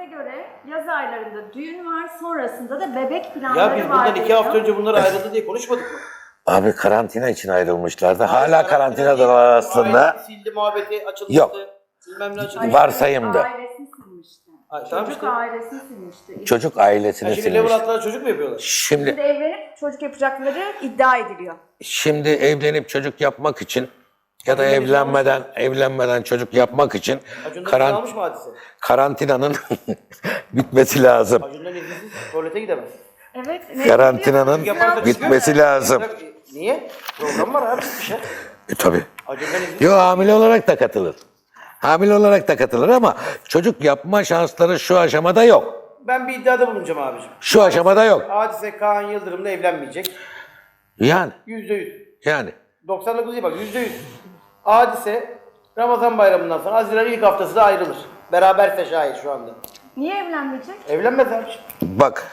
Size göre yaz aylarında düğün var, sonrasında da bebek planları Ya biz var. bundan iki hafta önce bunlar ayrıldı diye konuşmadık mı? Abi karantina için ayrılmışlardı. Hala karantinadalar aslında. Sildi muhabbeti açılmıştı. Yok. Bilmem ne Varsayımda. Ailesini silmişti. Ay, tamam Çocuk işte. ailesini silmişti. Çocuk Ha, ailesini şimdi level silmiş. atlara çocuk mu yapıyorlar? Şimdi Şimdi evlenip çocuk yapacakları iddia ediliyor. şimdi evlenip çocuk yapmak için ya da evlenmeden evlenmeden çocuk yapmak için Acun'dan karan- izin almış mı hadise? karantinanın bitmesi lazım. Acun'dan izinsiz tuvalete gidemez. Evet. ne Karantinanın yaparsa bitmesi lazım. Niye? Program var abi bir şey. E, tabii. Acun'dan izinsiz. Yo hamile olarak da katılır. Hamile olarak da katılır ama çocuk yapma şansları şu aşamada yok. Ben bir iddiada bulunacağım abicim. Şu aşamada yok. Hadise Kaan Yıldırım'la evlenmeyecek. Yani Yüzde yüz. yani 99 değil bak yüzde yüz. Hadise Ramazan bayramından sonra Haziran ilk haftası da ayrılır. Beraberse şahit şu anda. Niye evlenmeyecek? Evlenmez abi. bak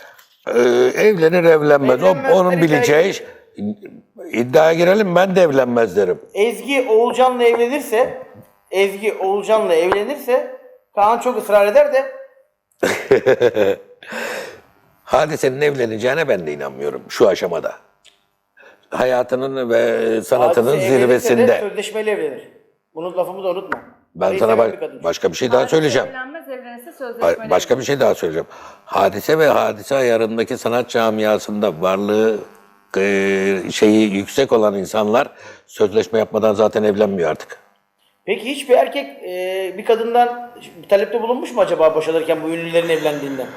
e, evlenir evlenmez. O, Evlenmez, onun ben bileceği iş. İddiaya girelim ben de evlenmez derim. Ezgi Oğulcan'la evlenirse Ezgi Oğulcan'la evlenirse Kaan çok ısrar eder de Hadisenin evleneceğine ben de inanmıyorum şu aşamada. Hayatının ve sanatının Hadise evlenirse de zirvesinde. sözleşmeyle evlenir. Bunu lafımı da unutma. Ben Parayı sana seven bir kadın. başka bir şey daha Hadise söyleyeceğim. Evlenmez, evlenirse Ay, sözleşmeli. Başka bir şey daha söyleyeceğim. Hadise ve hadise ayarındaki sanat camiasında varlığı e, şeyi yüksek olan insanlar sözleşme yapmadan zaten evlenmiyor artık. Peki hiçbir erkek e, bir kadından bir talepte bulunmuş mu acaba boşanırken bu ünlülerin evlendiğinden?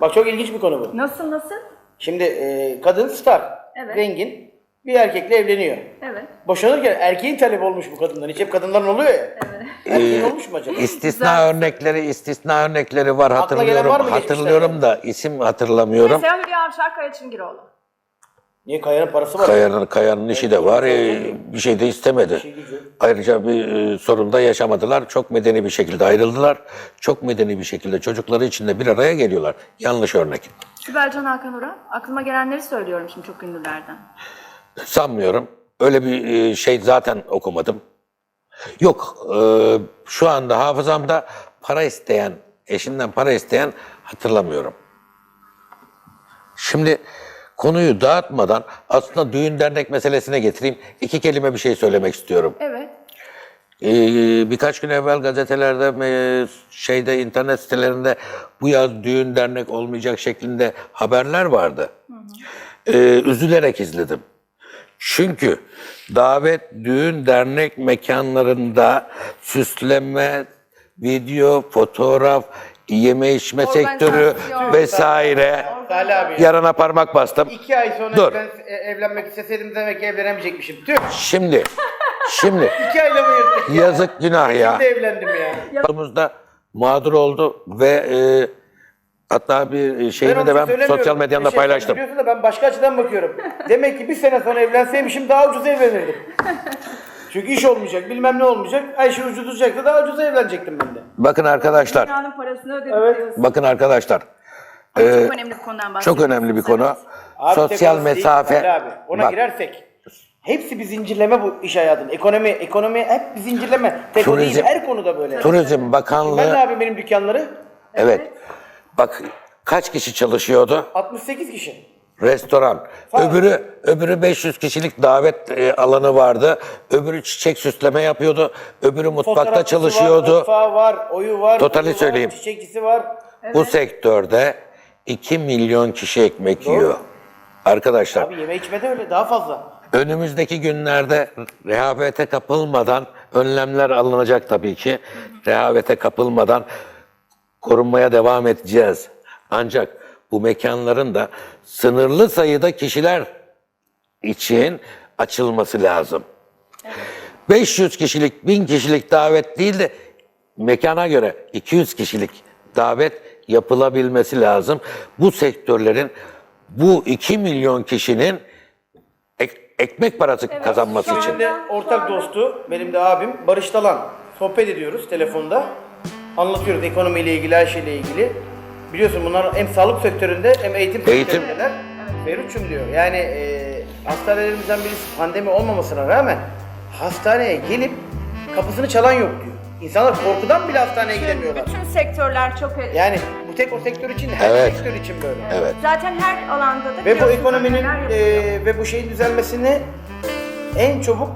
Bak çok ilginç bir konu bu. Nasıl nasıl? Şimdi e, kadın star, Evet. zengin bir erkekle evleniyor. Evet. Boşanırken erkeğin talebi olmuş bu kadından. Hiç hep kadınların oluyor ya. Erkeğin olmuş mu acaba? İstisna örnekleri, istisna örnekleri var hatırlıyorum. var mı hatırlıyorum da isim hatırlamıyorum. Mesela Hülya Avşar Kaya Çingiroğlu. Niye kayanın parası var? Kayanın, kayanın işi de var. e, bir şey de istemedi. Ayrıca bir e, sorun da yaşamadılar. Çok medeni bir şekilde ayrıldılar. Çok medeni bir şekilde çocukları içinde bir araya geliyorlar. Yanlış örnek. Sibel Can Hakan Uran. Aklıma gelenleri söylüyorum şimdi çok ünlülerden. Sanmıyorum. Öyle bir e, şey zaten okumadım. Yok, e, şu anda hafızamda para isteyen, eşinden para isteyen hatırlamıyorum. Şimdi konuyu dağıtmadan aslında düğün dernek meselesine getireyim. İki kelime bir şey söylemek istiyorum. Evet. Ee, birkaç gün evvel gazetelerde e, şeyde internet sitelerinde bu yaz düğün dernek olmayacak şeklinde haberler vardı. Ee, üzülerek izledim. Çünkü davet düğün dernek mekanlarında süsleme, video, fotoğraf, yeme içme sektörü vesaire. Salih abi. Yarana parmak bastım. İki ay sonra Dur. ben e, evlenmek isteseydim demek ki evlenemeyecekmişim. Tüh. Şimdi, şimdi İki ayla mı yırttık ya? yazık günah ya. Şimdi evlendim ya. Yanımızda mağdur oldu ve e, hatta bir şeyini onu de ben sosyal medyamda şey paylaştım. Biliyorsun da ben başka açıdan bakıyorum. Demek ki bir sene sonra evlenseymişim daha ucuz evlenirdim. Çünkü iş olmayacak, bilmem ne olmayacak. Ayşe ucuz tutacaktı, daha ucuz evlenecektim ben de. Bakın arkadaşlar, Dünyanın parasını ödedik Evet. diyorsun. bakın arkadaşlar. Ama Ee, çok önemli bir konudan bahsediyorsun. Çok önemli bir konu. Abi Sosyal değil, mesafe. Salih Abi. Ona Bak, girersek hepsi bir zincirleme bu iş hayatının. Ekonomi, ekonomi hep bir zincirleme. Tek değil, her konuda böyle. Turizm ben ne Bakanlığı, yapayım benim dükkanları? evet. Bak kaç kişi çalışıyordu? 68 kişi. Restoran. Öbürü öbürü 500 kişilik davet e, alanı vardı. Öbürü çiçek süsleme yapıyordu. Öbürü mutfakta Fotoğrafçısı çalışıyordu. Var, mutfağı var, oyu var, Totali var, söyleyeyim. çiçekçisi var. Bu sektörde 2 milyon kişi ekmek yiyor. Arkadaşlar Abi yeme içme de öyle daha fazla. önümüzdeki günlerde rehavete kapılmadan önlemler alınacak tabii ki. Rehavete kapılmadan korunmaya devam edeceğiz. Ancak bu mekanların da sınırlı sayıda kişiler için açılması lazım. 500 kişilik, 1000 kişilik davet değil de mekana göre 200 kişilik davet yapılabilmesi lazım. Bu sektörlerin bu 2 milyon kişinin ek- ekmek parası kazanması şu için. ortak dostu, benim de abim Barış Dalan. Sohbet ediyoruz telefonda. Anlatıyoruz ekonomiyle ilgili, her şeyle ilgili. Biliyorsun bunlar hem sağlık sektöründe hem eğitim, Eğitim. sektöründeler. Feruç'um diyor. Yani e, hastanelerimizden birisi pandemi olmamasına rağmen hastaneye gelip kapısını çalan yok diyor. İnsanlar korkudan bile hastaneye gidemiyorlar. Bütün sektörler çok Yani bu tek o sektör için, her Evet. sektör için böyle. Evet. Zaten her alanda da Ve bu ekonominin e, ve bu şeyin düzelmesini en çabuk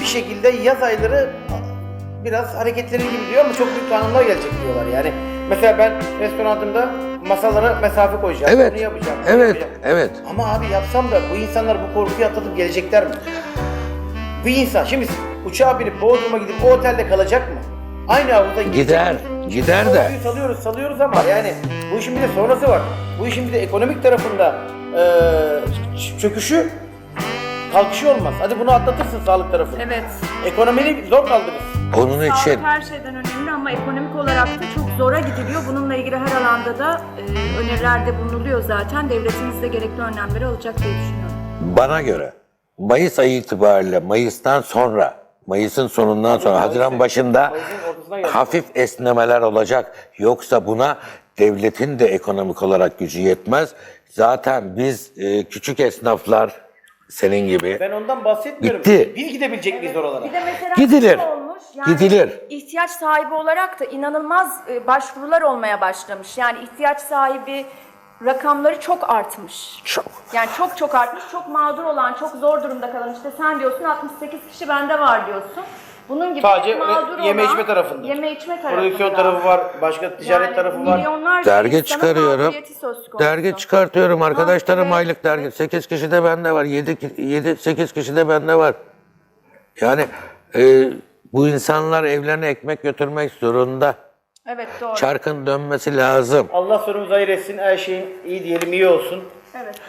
bir şekilde yaz ayları biraz hareketlerin gibi diyor ama çok büyük kanunlar gelecek diyorlar yani. Mesela ben restoranımda masalara mesafe koyacağım. Evet. Bunu yapacağım. bunu Evet. yapacağım. Evet. Ama abi yapsam da bu insanlar bu korkuyu atlatıp gelecekler mi? Bu insan şimdi uçağa binip Bodrum'a gidip o otelde kalacak mı? Aynı gidecek Gider. Gider de. Salıyoruz salıyoruz ama yani bu işin bir de sonrası var. Bu işin bir de ekonomik tarafında eee, ç- çöküşü kalkışı olmaz. Hadi bunu atlatırsın sağlık tarafını. Evet. Ekonomiyi zor kaldırırsın. Onun için Sağlık her şeyden önemli ama ekonomik olarak da çok zora gidiliyor. Bununla ilgili her alanda da e, önerilerde bulunuluyor zaten. Devletimiz de gerekli önlemleri alacak diye düşünüyorum. bana göre Mayıs ayı itibariyle Mayıs'tan sonra Mayıs'ın sonundan sonra Haziran başında Mayıs'ın ortasına geldik. hafif esnemeler olacak. Yoksa buna devletin de ekonomik olarak gücü yetmez. Zaten biz e, küçük esnaflar senin gibi Ben ondan bahsetmiyorum. Gitti. Biz gidebilecek miyiz oralara? Bir de mesela Gidilir. şu olmuş. Yani Gidilir. ihtiyaç sahibi olarak da inanılmaz e, başvurular olmaya başlamış. Yani ihtiyaç sahibi rakamları çok artmış. çok. Yani çok çok artmış. Çok mağdur olan, çok zor durumda kalan işte sen diyorsun 68 kişi bende var diyorsun. Bunun gibi Sadece mağdur yeme olan, içme tarafında. Yeme içme tarafında. Prodüksiyon tarafı var, başka ticaret Yani tarafı var. milyonlarca Dergi insanın çıkarıyorum. mağduriyeti söz konusu. Dergi çıkartıyorum. Arkadaşlarım evet. aylık dergi. 8 kişi de bende var. 7 7 8 kişi de bende var. Yani e, bu insanlar evlerine ekmek götürmek zorunda. Evet doğru. Çarkın dönmesi lazım. Allah sonumuzu hayır etsin, her şeyin iyi diyelim, iyi olsun. Evet.